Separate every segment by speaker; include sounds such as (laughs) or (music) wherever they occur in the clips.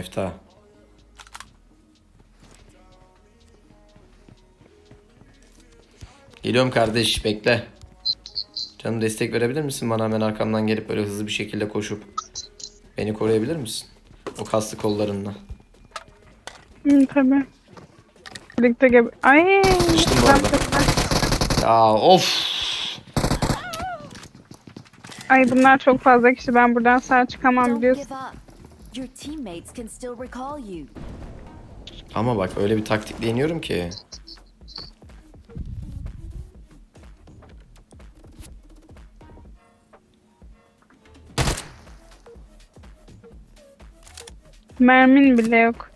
Speaker 1: Efta. Geliyorum kardeş bekle. Canım destek verebilir misin bana hemen arkamdan gelip böyle hızlı bir şekilde koşup beni koruyabilir misin? O kaslı kollarınla.
Speaker 2: Hı, tabii. Birlikte gebe... Ay.
Speaker 1: Sıçtım bu arada. Ya of.
Speaker 2: Ay bunlar çok fazla kişi. Ben buradan sağ çıkamam
Speaker 3: Don't
Speaker 2: biliyorsun.
Speaker 3: give up. Your teammates can still recall you.
Speaker 1: Ama bak öyle bir taktikle iniyorum ki.
Speaker 2: Mermin bile yok.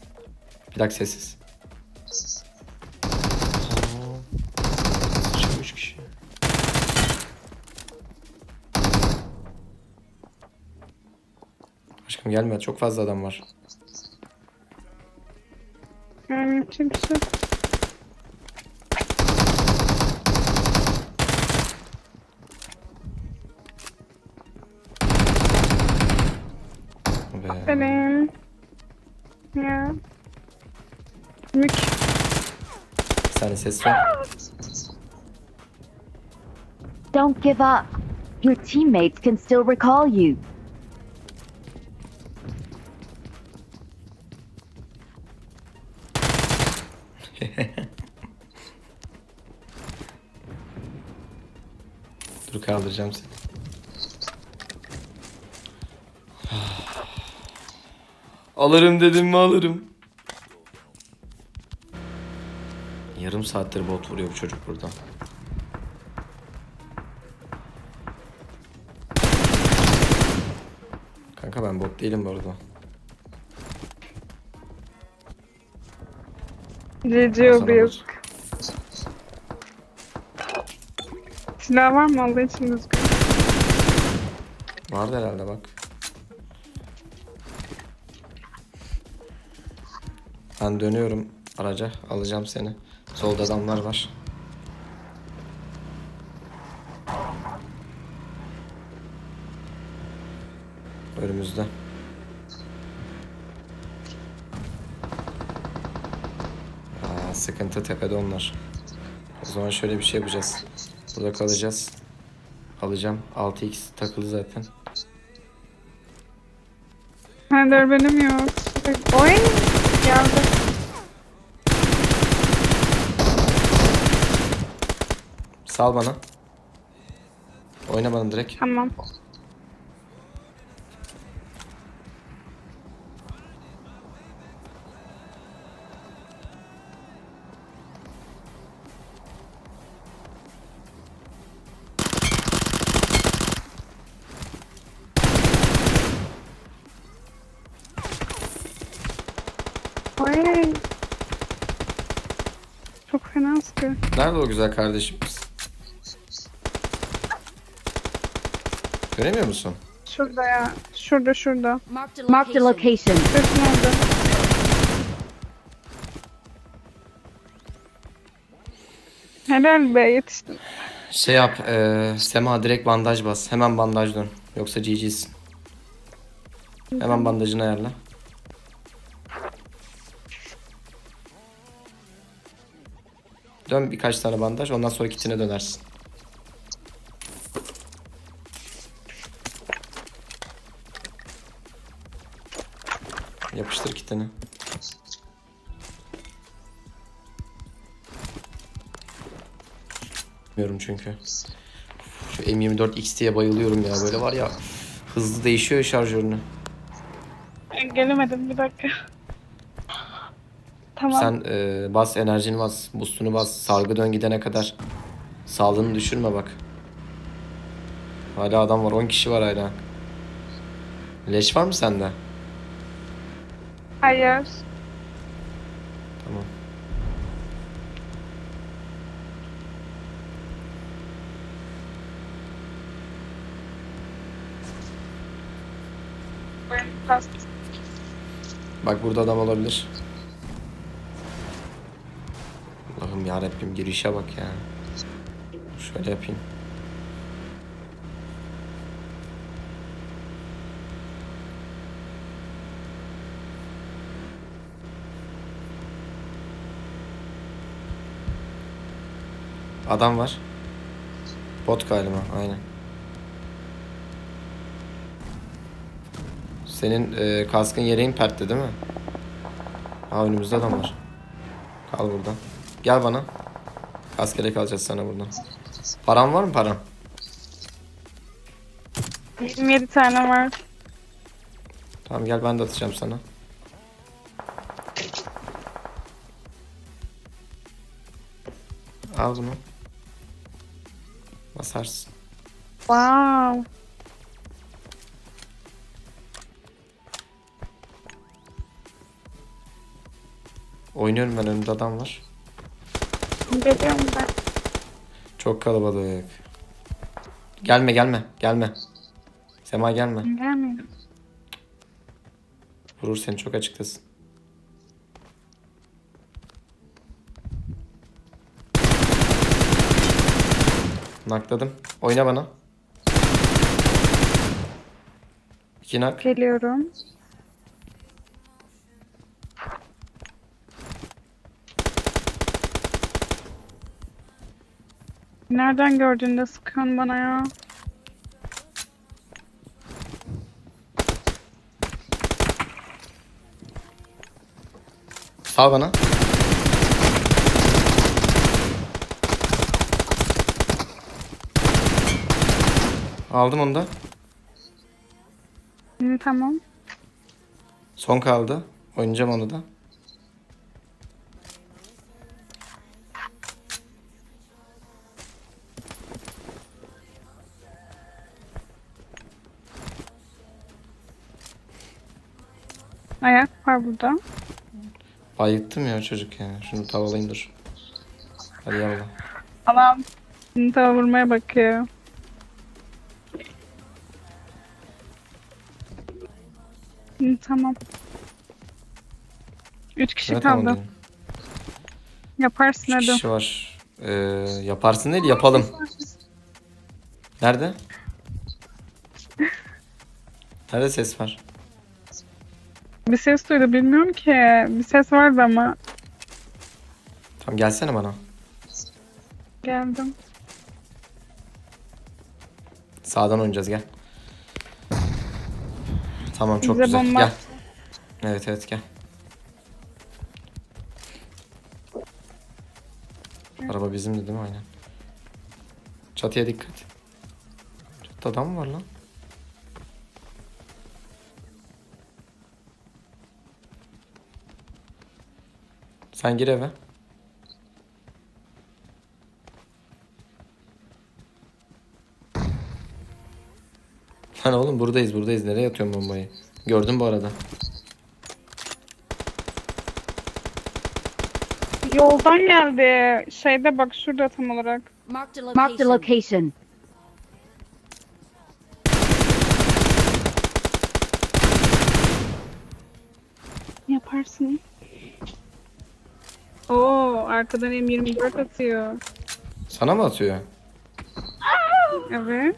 Speaker 1: Bir dakika sessiz. Aşkım gelme çok fazla adam var.
Speaker 2: Mermin kimse.
Speaker 1: Be.
Speaker 2: Benim. Ya. Mük.
Speaker 1: Bir saniye ses ver.
Speaker 3: Don't give up. Your teammates can still recall you.
Speaker 1: Dur kaldıracağım seni. Alırım dedim mi alırım. Yarım saattir bot vuruyor bu çocuk burada. Kanka ben bot değilim bu arada. Sana
Speaker 2: o bir. Silah var mı Allah için düzgün?
Speaker 1: Vardı herhalde bak. Ben dönüyorum araca. Alacağım seni. Solda adamlar var. Önümüzde. Sıkıntı tepede onlar. O zaman şöyle bir şey yapacağız. Burada kalacağız. Alacağım. 6x takılı zaten.
Speaker 2: Hala benim yok. Oy. Geldi.
Speaker 1: Sal bana. Oynamadım direkt.
Speaker 2: Tamam. Çok fena sıkıyor.
Speaker 1: Nerede o güzel kardeşimiz? Göremiyor musun?
Speaker 2: Şurada ya. Şurada şurada.
Speaker 3: Marked a location.
Speaker 2: Orada. Helal be yetiştim.
Speaker 1: Şey yap, eee, Sema direkt bandaj bas. Hemen bandaj dön. Yoksa GG'sin. Hemen bandajını ayarla. Dön birkaç tane bandaj, ondan sonra kitine dönersin. Yapıştır kitini. Bilmiyorum çünkü. Şu M24 XT'ye bayılıyorum ya. Böyle var ya hızlı değişiyor şarjörünü.
Speaker 2: Gelemedim bir dakika. Tamam.
Speaker 1: Sen e, bas enerjini bas, boostunu bas. Sargı dön gidene kadar. Sağlığını düşürme bak. Hala adam var. 10 kişi var hala. Leş var mı sende?
Speaker 2: Hayır.
Speaker 1: Tamam. Bak burada adam olabilir. ya Rabbim girişe bak ya. Şöyle yapayım. Adam var. Bot galiba aynen. Senin e, kaskın yere impertti değil mi? Ha önümüzde adam var. Kal burada. Gel bana. Kask yelek alacağız sana buradan. Paran var mı paran?
Speaker 2: 27 tane var.
Speaker 1: Tamam gel ben de atacağım sana. Al bunu. Basarsın.
Speaker 2: Wow.
Speaker 1: Oynuyorum ben önümde adam var.
Speaker 2: Geliyorum ben.
Speaker 1: Çok kalabalık. Gelme gelme gelme. Sema gelme.
Speaker 2: Gelmiyorum.
Speaker 1: Vurur seni çok açıktasın. Nakladım. Oyna bana. İki nak.
Speaker 2: Geliyorum. Nereden gördüğünde sıkıyorsun bana ya?
Speaker 1: Sal bana. Aldım onu da.
Speaker 2: Hı, tamam.
Speaker 1: Son kaldı. Oynayacağım onu da.
Speaker 2: Ayak var burada.
Speaker 1: Bayılttım ya çocuk ya. Şunu tavalayayım dur. Hadi yallah.
Speaker 2: Adam tava vurmaya bakıyor. Hı, tamam. Üç kişi
Speaker 1: Evet,
Speaker 2: kaldı.
Speaker 1: tamam.
Speaker 2: Yaparsın
Speaker 1: Üç
Speaker 2: hadi.
Speaker 1: kişi var. Ee, yaparsın değil yapalım. Nerede? (laughs) Nerede ses var?
Speaker 2: Bir ses duydu bilmiyorum ki. Bir ses vardı ama.
Speaker 1: Tamam gelsene bana.
Speaker 2: Geldim.
Speaker 1: Sağdan oynayacağız gel. Tamam çok
Speaker 2: Bize
Speaker 1: güzel.
Speaker 2: bomba
Speaker 1: Gel. Evet evet gel. Araba bizimdi değil mi? Aynen. Çatıya dikkat. Çatıda adam mı var lan? Sen gir eve. Lan oğlum buradayız buradayız. Nereye atıyorsun bombayı? Gördüm bu arada.
Speaker 2: Yoldan geldi. Şeyde bak şurada tam olarak.
Speaker 4: Marked a
Speaker 3: Marked a
Speaker 4: location.
Speaker 3: location.
Speaker 2: Yaparsın. Oo, arkadan M24 atıyor.
Speaker 1: Sana mı atıyor?
Speaker 2: Evet.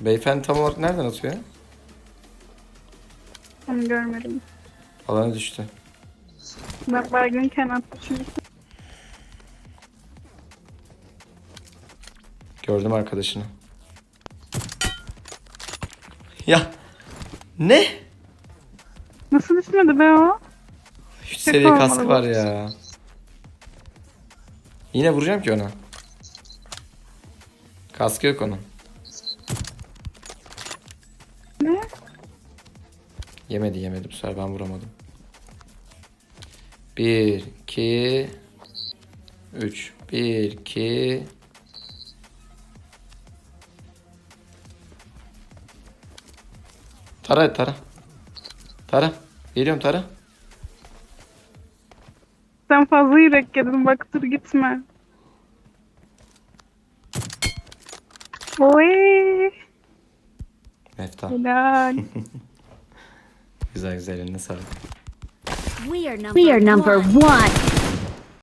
Speaker 1: Beyefendi tam olarak nereden atıyor?
Speaker 2: Onu görmedim.
Speaker 1: Alana düştü.
Speaker 2: Bak baygınken attı çünkü.
Speaker 1: Gördüm arkadaşını. Ya. Ne?
Speaker 2: Nasıl düşmedi be o?
Speaker 1: 3 seviye kaskı
Speaker 2: olmalı
Speaker 1: var ya. Yine vuracağım ki ona. Kaskı yok onun.
Speaker 2: Ne?
Speaker 1: Yemedi yemedi bu sefer ben vuramadım. 1 2 3 1 2 Tara tara. Tara. Geliyorum tara.
Speaker 2: Sen fazla yürek yedin bak dur gitme. Oy.
Speaker 1: Mefta.
Speaker 2: Helal. (laughs)
Speaker 1: Güzel güzel eline sağlık.
Speaker 4: We are number,
Speaker 3: We are number
Speaker 4: one.
Speaker 3: one.